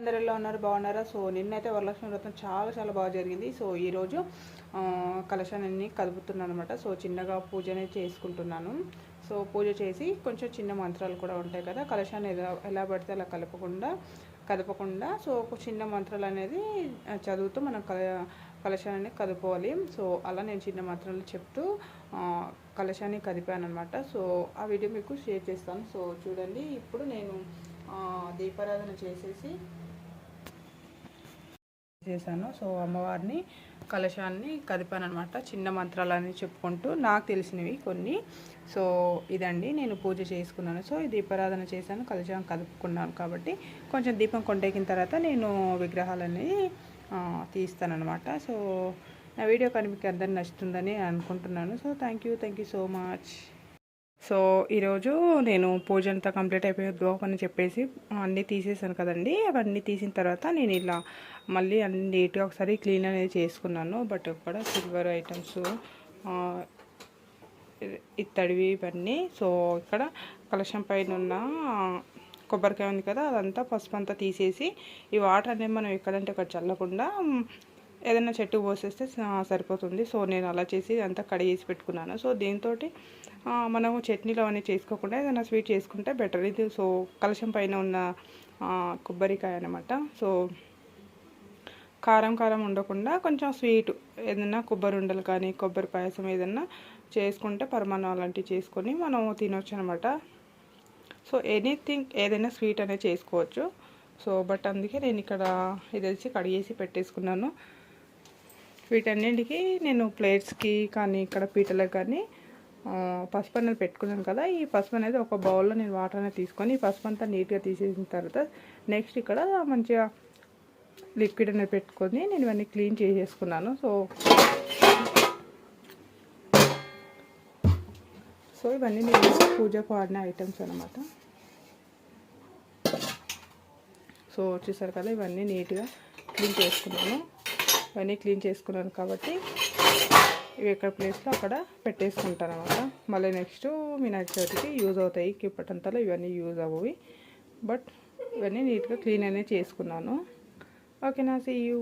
అందరు ఎలా ఉన్నారు బాగున్నారా? సో నిన్నైతే వరలక్ష్మి వ్రతం చాలా చాలా బాగా జరిగింది. సో ఈరోజు కలశాన్ని కదుపుతున్నాను అనమాట సో చిన్నగా పూజ చేసుకుంటున్నాను. సో పూజ చేసి కొంచెం చిన్న మంత్రాలు కూడా ఉంటాయి కదా. కలశాన్ని ఎలా ఎలా పడితే అలా కలపకుండా కదపకుండా సో ఒక చిన్న మంత్రాలు అనేది చదువుతూ మనం కల కలశాన్ని కదుపుకోవాలి. సో అలా నేను చిన్న మంత్రాలు చెప్తూ కలశాన్ని కదిపాను అనమాట సో ఆ వీడియో మీకు షేర్ చేస్తాను. సో చూడండి ఇప్పుడు నేను దీపారాధన చేసేసి చేశాను. సో అమ్మవారిని కలశాన్ని కదిపాను అనమాట చిన్న మంత్రాలని చెప్పుకుంటూ నాకు తెలిసినవి కొన్ని. సో ఇదండి. నేను పూజ చేసుకున్నాను. సో దీపారాధన చేశాను. కలశం కదుపుకున్నాను కాబట్టి కొంచెం దీపం కొండెక్కిన తర్వాత నేను విగ్రహాలని తీస్తానమాట సో నా వీడియో కానీ మీకు నచ్చుతుందని అనుకుంటున్నాను. So thank you thank you so much. So ఈరోజు నేను పూజ అంతా కంప్లీట్ అయిపోయి అని చెప్పేసి అన్నీ తీసేసాను కదండి. అవన్నీ తీసిన తర్వాత నేను ఇలా మళ్ళీ అన్ని నీట్గా ఒకసారి క్లీన్ అనేది చేసుకున్నాను. బట్ కూడా సిల్వర్ ఐటమ్స్ ఇత్తడివి ఇవన్నీ. సో ఇక్కడ కలశం పైన ఉన్న కొబ్బరికాయ ఉంది కదా అదంతా పసుపు అంతా తీసేసి ఈ వాటర్ అనేది మనం ఎక్కడంటే అక్కడ చల్లకుండా ఏదైనా చెట్టు పోసేస్తే సరిపోతుంది. సో నేను అలా చేసి అంతా కడిగేసి పెట్టుకున్నాను. సో దీంతో మనము చట్నీలో అవన్నీ చేసుకోకుండా ఏదైనా స్వీట్ చేసుకుంటే బెటర్. ఇది సో కలశం పైన ఉన్న కొబ్బరికాయ అనమాట సో కారం కారం ఉండకుండా కొంచెం స్వీట్ ఏదైనా కొబ్బరి ఉండలు కానీ కొబ్బరి పాయసం ఏదైనా చేసుకుంటే పరమాన్నం అలాంటివి చేసుకొని మనం తినొచ్చు అనమాట సో ఎనీథింగ్ ఏదైనా స్వీట్ అనేది చేసుకోవచ్చు. సో బట్ అందుకే నేను ఇక్కడ ఇది వచ్చి కడిగేసి పెట్టేసుకున్నాను. వీటన్నింటికి నేను ప్లేట్స్కి కానీ ఇక్కడ పీటలకు కానీ పసుపు అనేది పెట్టుకున్నాను కదా ఈ పసుపు అనేది ఒక బౌల్లో నేను వాటర్ అనేది తీసుకొని ఈ పసుపు అంతా నీట్గా తీసేసిన తర్వాత నెక్స్ట్ ఇక్కడ మంచిగా లిక్విడ్ అనేది పెట్టుకొని నేను ఇవన్నీ క్లీన్ చేసేసుకున్నాను. సో సో ఇవన్నీ నేను పూజకు వాడిన ఐటమ్స్ అనమాట సో చూసారు కదా ఇవన్నీ నీట్గా క్లీన్ చేసుకున్నాను. ఇవన్నీ క్లీన్ చేసుకున్నాను కాబట్టి ఇవి ఎక్కడ ప్లేస్లో అక్కడ పెట్టేసుకుంటాను అనమాట మళ్ళీ నెక్స్ట్ వినాయక చవితికి యూజ్ అవుతాయి. ఇప్పటంతలో ఇవన్నీ యూజ్ అవ్వవి. బట్ ఇవన్నీ నీట్గా క్లీన్ అనేది చేసుకున్నాను. ఓకేనా సీ యూ